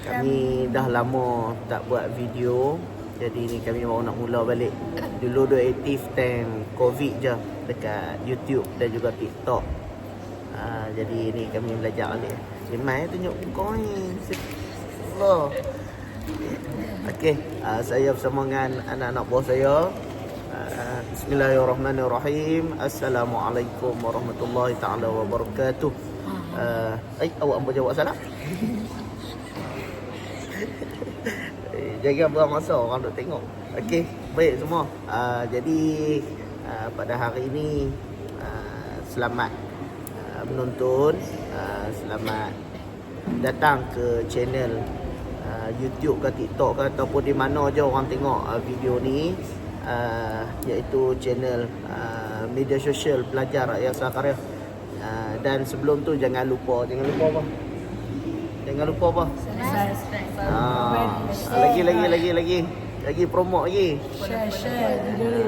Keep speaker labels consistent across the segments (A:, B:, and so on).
A: Kami dah lama tak buat video. Jadi ni kami baru nak mula balik. Dulu duk aktif time covid je. Dekat YouTube dan juga TikTok. Uh, Jadi ni kami belajar balik. Limai tunjuk koin Allah Okey, uh, saya bersama dengan anak-anak bos saya Bismillahirrahmanirrahim. Assalamualaikum warahmatullahi taala wabarakatuh. Uh, Eh, awak ambil jawab salah? Jaga berapa masa orang nak tengok. Okey, baik semua. Uh, Jadi uh, pada hari ini uh, Selamat uh, menonton. Uh, Selamat datang ke channel uh, YouTube ke TikTok ke Ataupun di mana je orang tengok uh, video ni uh, Iaitu channel uh, media sosial pelajar rakyat Sakarya uh, Dan sebelum tu jangan lupa Jangan lupa apa? Jangan lupa apa? Ah, lagi lagi lagi lagi lagi promo lagi.
B: Share, share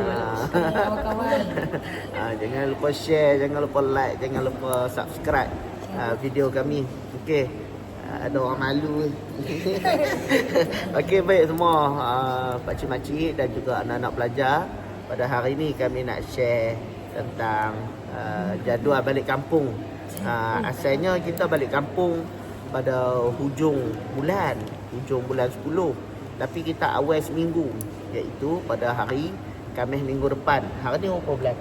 A: Ah.
B: kawan-kawan.
A: ah, jangan lupa share, jangan lupa like, jangan lupa subscribe ah, video kami. Okey. Ada orang malu. Okey baik semua ah, pak cik makcik dan juga anak-anak pelajar. Pada hari ini kami nak share tentang ah, jadual balik kampung. Ah, asalnya kita balik kampung pada hujung bulan, hujung bulan 10. Tapi kita awal seminggu iaitu pada hari Khamis minggu depan. Hari ni berapa bulan?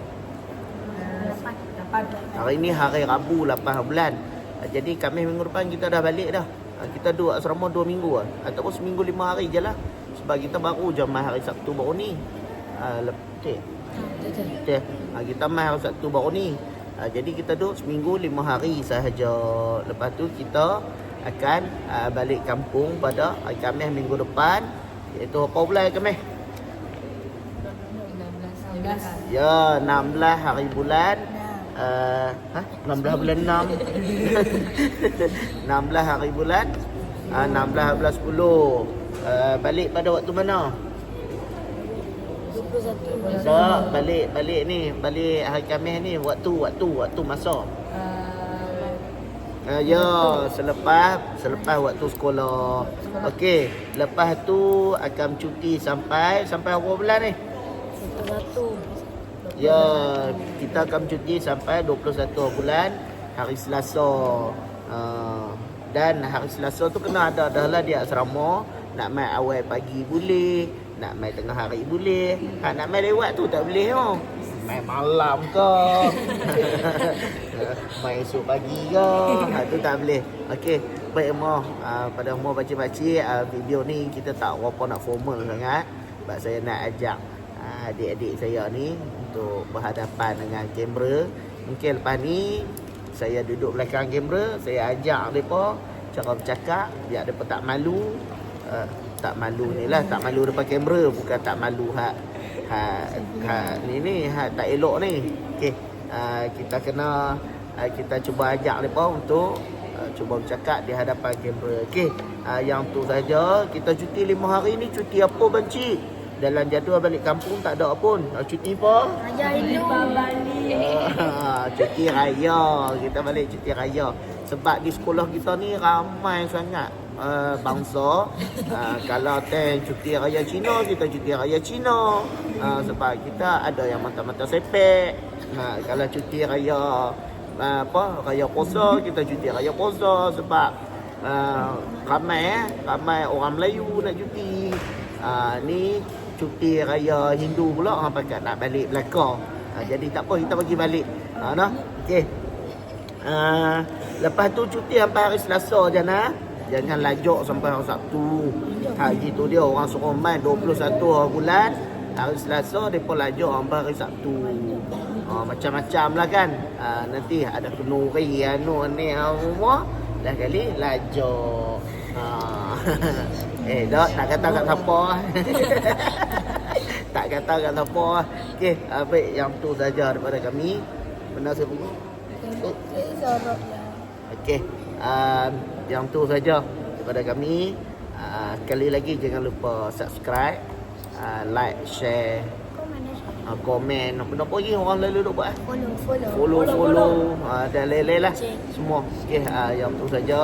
B: Dapat, dapat.
A: Hari ni hari Rabu 8 bulan. Jadi Khamis minggu depan kita dah balik dah. Ah, Kita duduk asrama 2 minggu lah. Ataupun seminggu 5 hari je lah. Sebab kita baru je mai hari Sabtu baru ni. Cik. Cik. Ah, Kita mai hari Sabtu baru ni. Ah, Jadi kita duduk seminggu 5 hari sahaja. Lepas tu kita akan ah, balik kampung pada hari Khamis minggu depan. Iaitu apa bulan Khamis?
B: 16.
A: Ya, 16 hari bulan uh, ha? 16 bulan 6 16 hari bulan uh, 16 hari bulan 10 uh, Balik pada waktu mana?
C: 21
A: Tak, balik balik ni Balik hari Khamis ni Waktu, waktu, waktu masa
B: Uh,
A: uh, Ya, selepas Selepas waktu sekolah Okey, lepas tu akan cuti sampai Sampai berapa bulan ni?
C: 21
A: Ya, kita akan cuti sampai 21 bulan hari Selasa. Uh, dan hari Selasa tu kena ada dah lah di asrama. Nak main awal pagi boleh, nak main tengah hari boleh. Ha, nak main lewat tu tak boleh oh. Main malam ke. main esok pagi ke. Ha, tu tak boleh. Okey, baik Mo. Uh, pada Mo baca-baca uh, video ni kita tak apa nak formal sangat. Sebab saya nak ajak adik-adik saya ni untuk berhadapan dengan kamera. Mungkin lepas ni saya duduk belakang kamera, saya ajak mereka cara bercakap biar mereka tak malu. Uh, tak malu ni lah, tak malu depan kamera bukan tak malu hak hak hak ni ni hak tak elok ni. Okey. Uh, kita kena uh, kita cuba ajak mereka untuk cuba bercakap di hadapan kamera. Okey. Uh, yang tu saja kita cuti lima hari ni cuti apa benci? Dalam jadual balik kampung tak ada pun. Cuti apa?
C: Ajar Hindu.
A: Ah, cuti raya. Kita balik cuti raya. Sebab di sekolah kita ni ramai sangat. Uh, bangsa. Uh, kalau teng cuti raya Cina kita cuti raya Cina. Uh, sebab kita ada yang mata-mata sepek. Uh, kalau cuti raya uh, apa raya puasa kita cuti raya puasa sebab uh, ramai eh ramai orang Melayu nak cuti. Uh, ni cuti raya Hindu pula orang pakat nak balik belakang Ha, jadi tak apa kita bagi balik. Ha nah. Okey. Ha, lepas tu cuti sampai hari Selasa je nah. Jangan lajak sampai hari Sabtu. Hari tu dia orang suruh main 21 hari bulan. Hari Selasa depa lajak sampai hari Sabtu. Ha, macam-macam lah kan. Ha, nanti ada kenuri anu ni semua. Dah kali lajak. Ha. eh, dak tak kata kat siapa. tak kata kat siapa. Okey, uh, baik yang tu saja daripada kami. Benar saya pergi.
C: Sorok
A: Okey. Uh, yang tu saja daripada kami. Uh, sekali lagi jangan lupa subscribe, uh, like, share,
C: mana
A: uh, komen apa apa lagi orang lalu duk buat eh?
C: Follow, follow.
A: follow follow uh, dan lain-lain lah
C: Cik.
A: semua okey uh, yang tu saja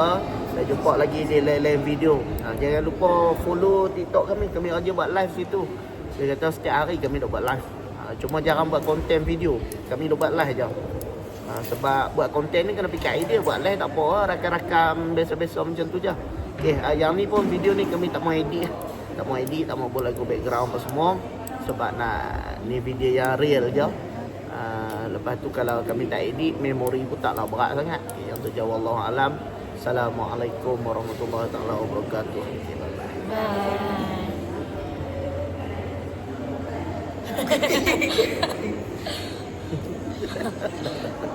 A: saya jumpa lagi di lain-lain video uh, jangan lupa follow TikTok kami kami aja buat live situ dia kata setiap hari kami duk buat live uh, cuma jarang buat konten video kami duk buat live je uh, sebab buat konten ni kena fikir idea buat live tak apa lah, rakam-rakam biasa-biasa macam tu je okey uh, yang ni pun video ni kami tak mau edit tak mau edit tak mau buat lagu background apa semua sebab nak ni video yang real je Ah, lepas tu kalau kami tak edit memori pun taklah berat sangat. Okay, yang tu jawab Allah alam. Assalamualaikum warahmatullahi wabarakatuh. Okay, bye-bye.
B: Bye. ハハハハ。